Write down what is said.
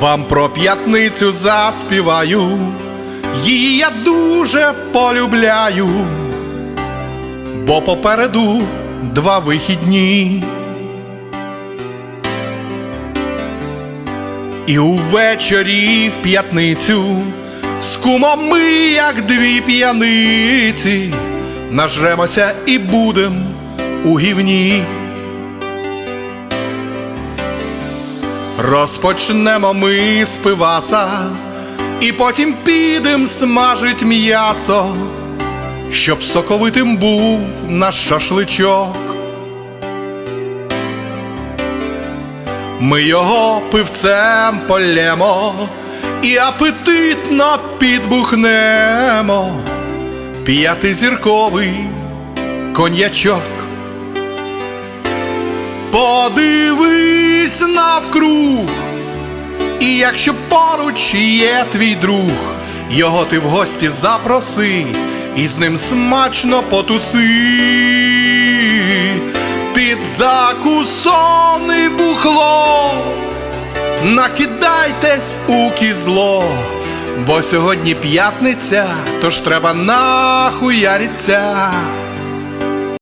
Вам про п'ятницю заспіваю, її я дуже полюбляю, бо попереду два вихідні. І увечері в п'ятницю з кумом ми, як дві п'яниці, нажремося і будем у гівні. Розпочнемо ми з пиваса, і потім підем смажить м'ясо, щоб соковитим був наш шашличок. Ми його пивцем полємо і апетитно підбухнемо. П'ятизірковий коньячок. Подивись навкруг, і якщо поруч є твій друг, його ти в гості запроси, і з ним смачно потуси. Під закусон бухло, накидайтесь у кізло, бо сьогодні п'ятниця, тож треба нахуяриться.